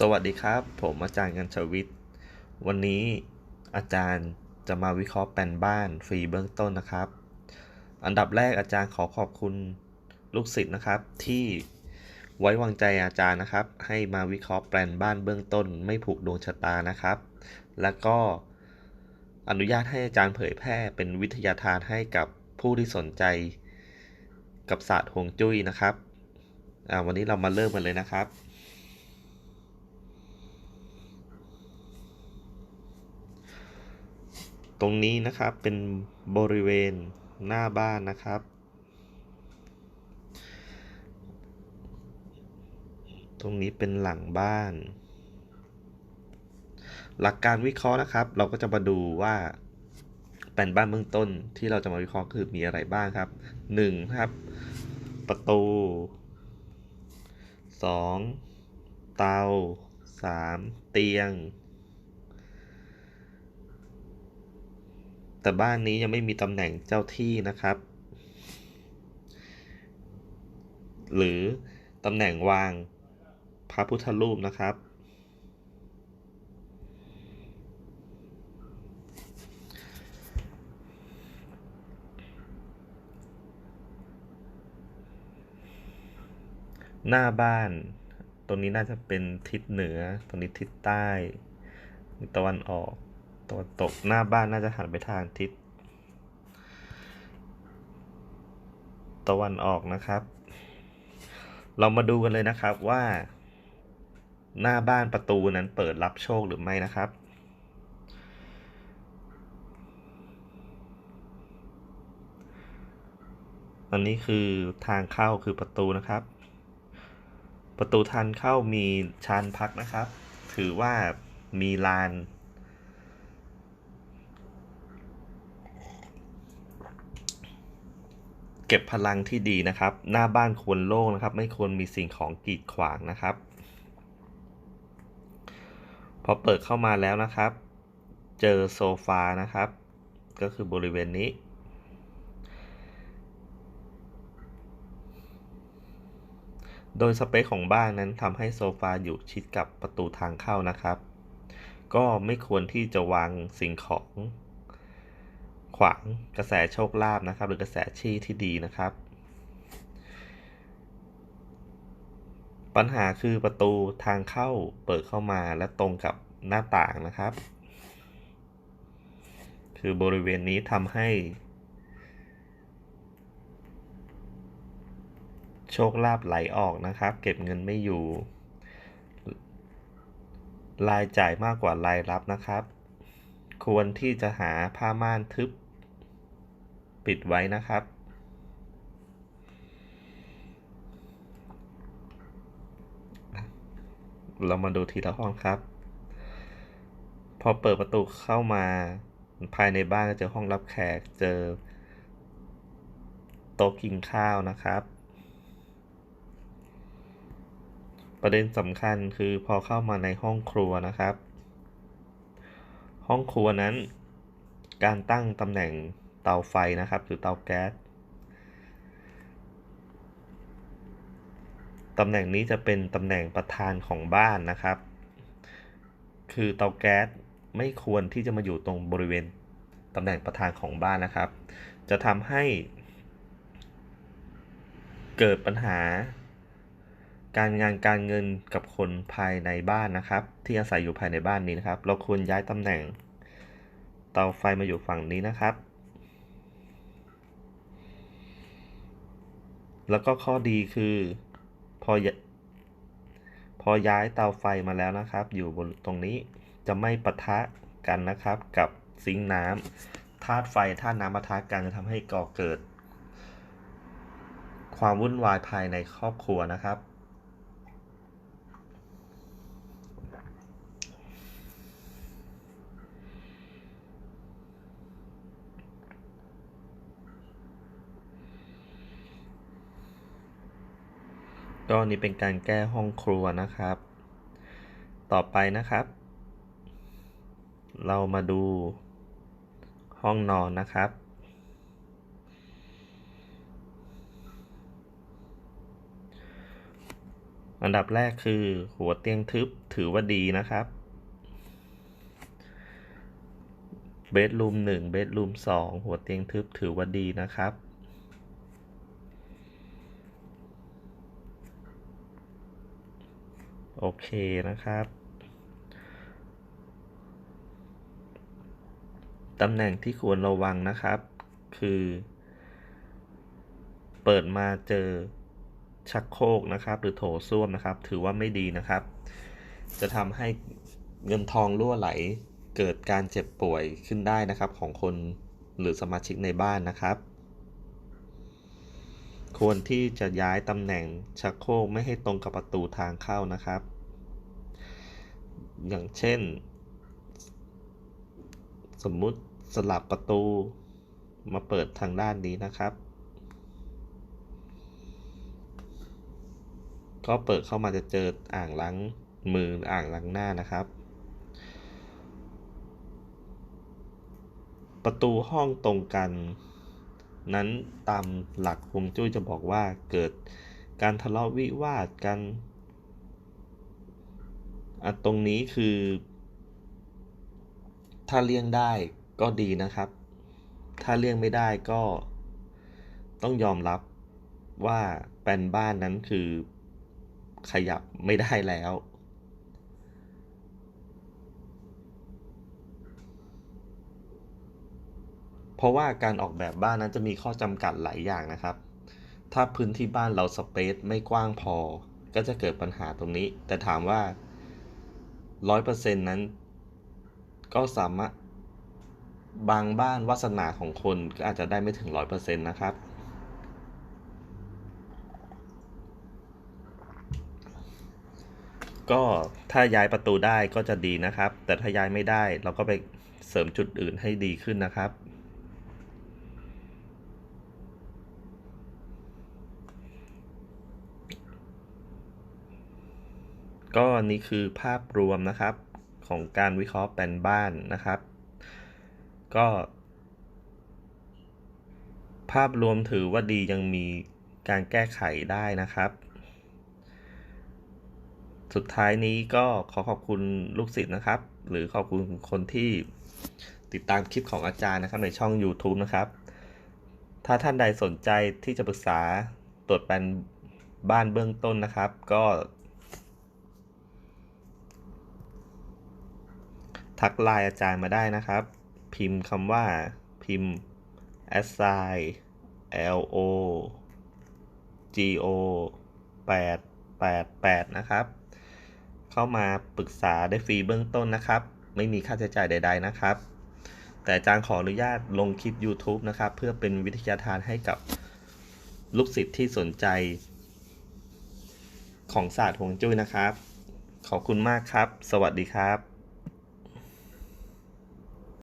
สวัสดีครับ ผมอาจารย์กันชวิทย์วันนี้อาจารย์จะมาวิเคราะห์แปลนบ้านฟรีเบื้องต้นนะครับ อันดับแรกอาจารย์ขอขอบคุณลูกศิษย์นะครับ ที่ไว้วางใจอาจารย์นะครับ ให้มาวิเคราะห์แปลนบ้านเบื้องต้น ไม่ผูกดวงชะตานะครับ แล้วก็อนุญาตให้อาจารย์เผยแพร่เป็นวิทยาทานให้กับผู้ที่สนใจกับศาสตร์ฮวงจุ้ยนะครับวันนี้เรามาเริ่มกันเลยนะครับ ตรงนี้นะครับเป็นบริเวณหน้าบ้านนะครับ ตรงนี้เป็นหลังบ้าน หลักการวิเคราะห์นะครับ เราก็จะมาดูว่าแปลนบ้านเบื้องต้นที่เราจะมาวิเคราะห์คือมีอะไรบ้างครับ1ครับ ประตู 2 เตา 3 เตียง แต่บ้านนี้ยังไม่มีตำแหน่งเจ้าที่นะครับ หรือตำแหน่งวางพระพุทธรูปนะครับ หน้าบ้านตรงนี้น่าจะเป็นทิศเหนือตรงนี้ทิศใต้ตะวันออก ตะวันตกหน้าบ้านน่าจะหันไปทางทิศตะวันออกนะครับ เรามาดูกันเลยนะครับว่า หน้าบ้านประตูนั้นเปิดรับโชคหรือไม่นะครับ อันนี้คือทางเข้าคือประตูนะครับ ประตูทางเข้ามีชานพักนะครับ ถือว่ามีลาน เก็บพลังที่ดีนะครับ หน้าบ้านควรโล่งนะครับ ไม่ควรมีสิ่งของกีดขวางนะครับ พอเปิดเข้ามาแล้วนะครับ เจอโซฟานะครับ ก็คือบริเวณนี้ โดยสเปคของบ้านนั้นทำให้โซฟาอยู่ชิดกับประตูทางเข้านะครับ ก็ไม่ควรที่จะวางสิ่งของ ขวางกระแสโชคลาภนะครับ หรือกระแสชี้ที่ดีนะครับ ปัญหาคือประตูทางเข้าเปิดเข้ามาและตรงกับหน้าต่างนะครับ คือบริเวณนี้ทำให้ โชคลาภไหลออกนะครับ เก็บเงินไม่อยู่รายจ่ายมากกว่ารายรับนะครับ ควรที่จะหาผ้าม่านทึบ ปิดไว้นะครับ เรามาดูทีละห้องครับ พอเปิดประตูเข้ามาภายในบ้านก็เจอห้องรับแขกเจอโต๊ะกินข้าวนะครับ ประเด็นสำคัญคือพอเข้ามาในห้องครัวนะครับ ห้องครัวนั้น การตั้งตำแหน่ง เตาไฟนะครับ หรือเตาแก๊สตำแหน่งนี้จะเป็นตำแหน่งประธานของบ้านนะครับ คือเตาแก๊สไม่ควรที่จะมาอยู่ตรงบริเวณตำแหน่งประธานของบ้านนะครับ จะทำให้เกิดปัญหา การงานการเงินกับคนภายในบ้านนะครับ ที่อาศัยอยู่ภายในบ้านนี้นะครับ เราควรย้ายตำแหน่ง เตาไฟมาอยู่ฝั่งนี้นะครับ แล้วก็ข้อดีคือพอพอย้ายเตาไฟมาแล้วนะครับ อยู่บนตรงนี้จะไม่ปะทะกันนะครับ กับซิงน้ำธาตุไฟธาตุน้ำปะทะกันจะทำให้ก่อเกิด ความวุ่นวายภายในครอบครัวนะครับ ก็นี่เป็นการแก้ห้องครัวนะครับ ต่อไปนะครับ เรามาดูห้องนอนนะครับ อันดับแรกคือหัวเตียงทึบถือว่าดีนะครับ เบดรูมหนึ่งเบดรูมสองหัวเตียงทึบถือว่าดีนะครับ โอเคนะครับ ตำแหน่งที่ควรระวังนะครับ คือ เปิดมาเจอชักโครกนะครับ หรือโถส้วมนะครับ ถือว่าไม่ดีนะครับ จะทำให้เงินทองรั่วไหลเกิดการเจ็บป่วยขึ้นได้นะครับของคนหรือสมาชิกในบ้านนะครับ ควรที่จะย้ายตำแหน่งชักโครกไม่ให้ตรงกับประตูทางเข้านะครับ อย่างเช่น สมมุติสลับประตูมาเปิดทางด้านนี้นะครับ ก็เปิดเข้ามาจะเจออ่างล้างมือหรืออ่างล้างหน้านะครับ ประตูห้องตรงกัน นั้นตามหลักฮวงจุ้ยจะบอกว่าเกิดการทะเลาะวิวาทกันตรงนี้คือ ถ้าเลี่ยงได้ก็ดีนะครับ ถ้าเลี่ยงไม่ได้ก็ ต้องยอมรับว่าแปลนบ้านนั้นคือขยับไม่ได้แล้ว เพราะว่าการออกแบบบ้านนั้นจะมีข้อจำกัดหลายอย่างนะครับ ถ้าพื้นที่บ้านเราสเปซไม่กว้างพอ ก็จะเกิดปัญหาตรงนี้ แต่ถามว่า 100%นั้น ก็สามารถบางบ้านวาสนาของคนก็อาจจะได้ไม่ถึง 100%นะครับก็ถ้าย้ายประตูได้ก็จะดีนะครับ แต่ถ้าย้ายไม่ได้เราก็ไปเสริมจุดอื่นให้ดีขึ้นนะครับ ก็นี่คือภาพรวมนะครับของการวิเคราะห์แปลนบ้านนะครับ ก็ ภาพรวมถือว่าดียังมีการแก้ไขได้นะครับ สุดท้ายนี้ก็ขอขอบคุณลูกศิษย์นะครับ หรือขอบคุณคนที่ติดตามคลิปของอาจารย์นะครับในช่อง YouTube นะครับ ถ้าท่านใดสนใจที่จะปรึกษาตรวจแปลนบ้านเบื้องต้นนะครับ ก็ ทักไลน์อาจารย์มาได้นะครับ พิมพ์คำว่าพิมพ์ assign l o g o 8 8 8 นะครับ เข้ามาปรึกษาได้ฟรีเบื้องต้นนะครับ ไม่มีค่าใช้จ่ายใด ๆ นะครับ แต่อาจารย์ขออนุญาตลงคลิป YouTube นะครับ เพื่อเป็นวิทยาทานให้กับลูกศิษย์ที่สนใจ ของศาสตร์ฮวงจุ้ยนะครับ ขอบคุณมากครับ สวัสดีครับ